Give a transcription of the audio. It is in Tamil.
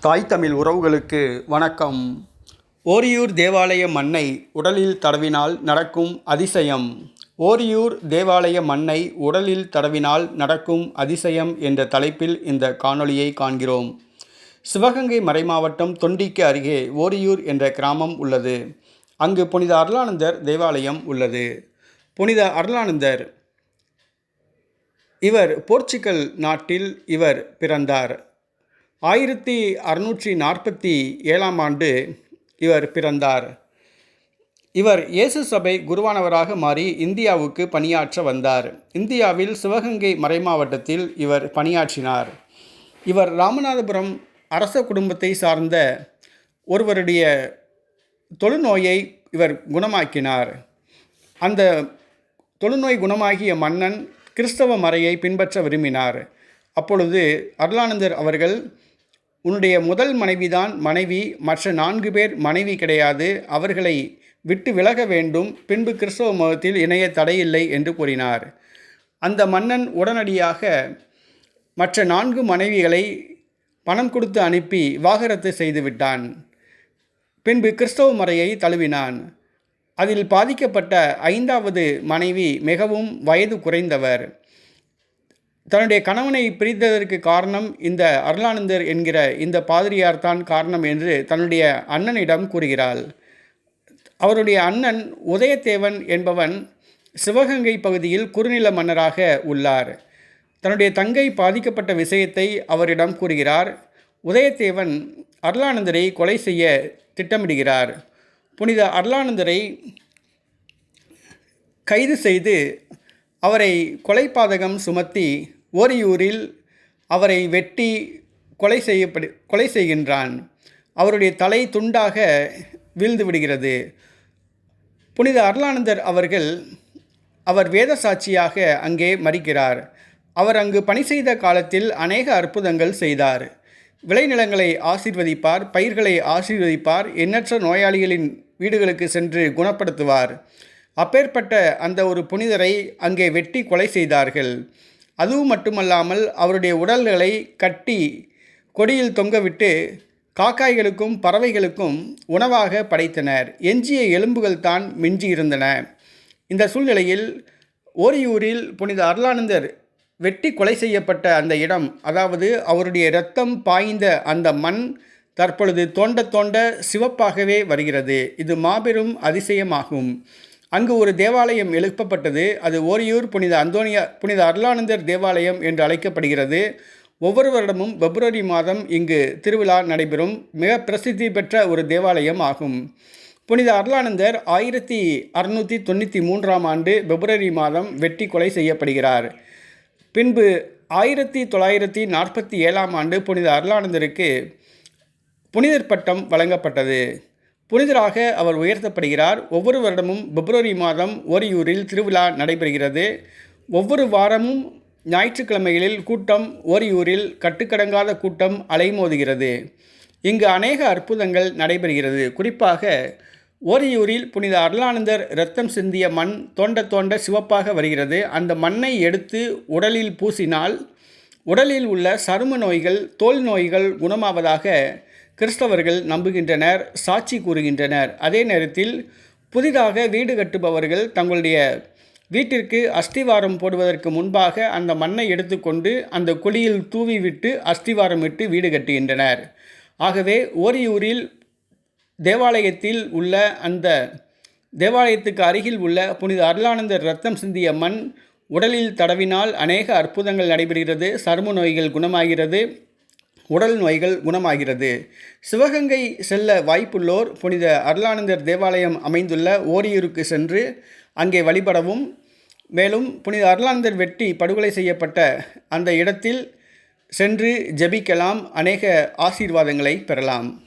தாய் தமிழ் உறவுகளுக்கு வணக்கம். ஓரியூர் தேவாலய மண்ணை உடலில் தடவினால் நடக்கும் அதிசயம். ஓரியூர் தேவாலய மண்ணை உடலில் தடவினால் நடக்கும் அதிசயம் என்ற தலைப்பில் இந்த காணொளியை காண்கிறோம். சிவகங்கை மறைமாவட்டம் தொண்டிக்கு அருகே ஓரியூர் என்ற கிராமம் உள்ளது. அங்கு புனித அருளானந்தர் தேவாலயம் உள்ளது. புனித அருளானந்தர் இவர் போர்ச்சுகல் நாட்டில் இவர் பிறந்தார். ஆயிரத்தி அறுநூற்றி நாற்பத்தி ஏழாம் ஆண்டு இவர் பிறந்தார். இவர் இயேசு சபை குருவானவராக மாறி இந்தியாவுக்கு பணியாற்ற வந்தார். இந்தியாவில் சிவகங்கை மறைமாவட்டத்தில் இவர் பணியாற்றினார். இவர் ராமநாதபுரம் அரச குடும்பத்தை சார்ந்த ஒருவருடைய தொழுநோயை இவர் குணமாக்கினார். அந்த தொழுநோய் குணமாகிய மன்னன் கிறிஸ்தவ மறையை பின்பற்ற விரும்பினார். அப்பொழுது அருளானந்தர் அவர்கள் உன்னுடைய முதல் மனைவிதான் மனைவி மற்ற நான்கு பேர் மனைவி கிடையாது. அவர்களை விட்டு விலக வேண்டும். பின்பு கிறிஸ்தவ மதத்தில் இணைய தடையில்லை என்று கூறினார். அந்த மன்னன் உடனடியாக மற்ற நான்கு மனைவிகளை பணம் கொடுத்து அனுப்பி விவாகரத்து செய்துவிட்டான் பின்பு கிறிஸ்தவ மறையை தழுவினான். அதில் பாதிக்கப்பட்ட ஐந்தாவது மனைவி மிகவும் வயது குறைந்தவர். தன்னுடைய கணவனை பிரித்ததற்கு காரணம் இந்த அருளானந்தர் என்கிற இந்த பாதிரியார் தான் காரணம் என்று தன்னுடைய அண்ணனிடம் கூறுகிறாள். அவருடைய அண்ணன் உதயத்தேவன் என்பவன் சிவகங்கை பகுதியில் குறுநில மன்னராக உள்ளார். தன்னுடைய தங்கை பாதிக்கப்பட்ட விஷயத்தை அவரிடம் கூறுகிறார். உதயத்தேவன் அருளானந்தரை கொலை செய்ய திட்டமிடுகிறார். புனித அருளானந்தரை கைது செய்து அவரை கொலைப்பாதகம் சுமத்தி ஓரியூரில் அவரை வெட்டி கொலை செய்யப்படு கொலை செய்கின்றான். அவருடைய தலை துண்டாக வீழ்ந்து விடுகிறது. புனித அருளானந்தர் அவர்கள் அவர் வேத சாட்சியாக அங்கே மறிக்கிறார். அவர் அங்கு பணி செய்த காலத்தில் அநேக அற்புதங்கள் செய்தார். விளைநிலங்களை ஆசீர்வதிப்பார் பயிர்களை ஆசீர்வதிப்பார் எண்ணற்ற நோயாளிகளின் வீடுகளுக்கு சென்று குணப்படுத்துவார். அப்பேற்பட்ட அந்த ஒரு புனிதரை அங்கே வெட்டி கொலை செய்தார்கள். அதுவும் மட்டுமல்லாமல் அவருடைய உடல்களை கட்டி கொடியில் தொங்கவிட்டு காக்காய்களுக்கும் பறவைகளுக்கும் உணவாக படைத்தனர். எஞ்சிய எலும்புகள் தான் மிஞ்சி இருந்தன இந்த சூழ்நிலையில் ஓரியூரில் புனித அருளானந்தர் வெட்டி கொலை செய்யப்பட்ட அந்த இடம் அதாவது அவருடைய இரத்தம் பாய்ந்த அந்த மண் தற்பொழுது தோண்ட தோண்ட சிவப்பாகவே வருகிறது. இது மாபெரும் அதிசயமாகும். அங்கு ஒரு தேவாலயம் எழுப்பப்பட்டது. அது ஓரியூர் புனித அந்தோனியா புனித அருளானந்தர் தேவாலயம் என்று அழைக்கப்படுகிறது. ஒவ்வொரு வருடமும் பிப்ரவரி மாதம் இங்கு திருவிழா நடைபெறும். மிக பிரசித்தி பெற்ற ஒரு தேவாலயம் ஆகும். புனித அருளானந்தர் ஆயிரத்தி அறுநூற்றி தொண்ணூற்றி மூன்றாம் ஆண்டு பிப்ரவரி மாதம் வெட்டி கொலை செய்யப்படுகிறார். பின்பு ஆயிரத்தி தொள்ளாயிரத்தி நாற்பத்தி ஏழாம் ஆண்டு புனித அருளானந்தருக்கு புனிதர் பட்டம் வழங்கப்பட்டது. புனிதராக அவர் உயர்த்தப்படுகிறார். ஒவ்வொரு வருடமும் பிப்ரவரி மாதம் ஓரியூரில் திருவிழா நடைபெறுகிறது. ஒவ்வொரு வாரமும் ஞாயிற்றுக்கிழமைகளில் கூட்டம் ஓரியூரில் கட்டுக்கடங்காத கூட்டம் அலைமோதுகிறது. இங்கு அநேக அற்புதங்கள் நடைபெறுகிறது. குறிப்பாக ஓரியூரில் புனித அருளானந்தர் இரத்தம் சிந்திய மண் தோண்ட தோண்ட சிவப்பாக வருகிறது. அந்த மண்ணை எடுத்து உடலில் பூசினால் உடலில் உள்ள சரும நோய்கள் தோல் நோய்கள் குணமாவதாக கிறிஸ்தவர்கள் நம்புகின்றனர் சாட்சி கூறுகின்றனர். அதே நேரத்தில் புதிதாக வீடு கட்டுபவர்கள் தங்களுடைய வீட்டிற்கு அஸ்திவாரம் போடுவதற்கு முன்பாக அந்த மண்ணை எடுத்துக்கொண்டு அந்த குழியில் தூவிவிட்டு அஸ்திவாரம் இட்டு வீடு கட்டுகின்றனர். ஆகவே ஓரியூரில் தேவாலயத்தில் உள்ள அந்த தேவாலயத்துக்கு அருகில் உள்ள புனித அருளானந்தர் ரத்தம் சிந்திய மண் உடலில் தடவினால் அநேக அற்புதங்கள் நடைபெறுகிறது. சரும நோய்கள் குணமாகிறது. உடல் நோய்கள் குணமாகிறது. சிவகங்கை செல்ல வாய்ப்புள்ளோர் புனித அருளானந்தர் தேவாலயம் அமைந்துள்ள ஓரியூருக்கு சென்று அங்கே வழிபடவும் மேலும் புனித அருளானந்தர் வெட்டி படுகொலை செய்யப்பட்ட அந்த இடத்தில் சென்று ஜபிக்கலாம் அநேக ஆசீர்வாதங்களை பெறலாம்.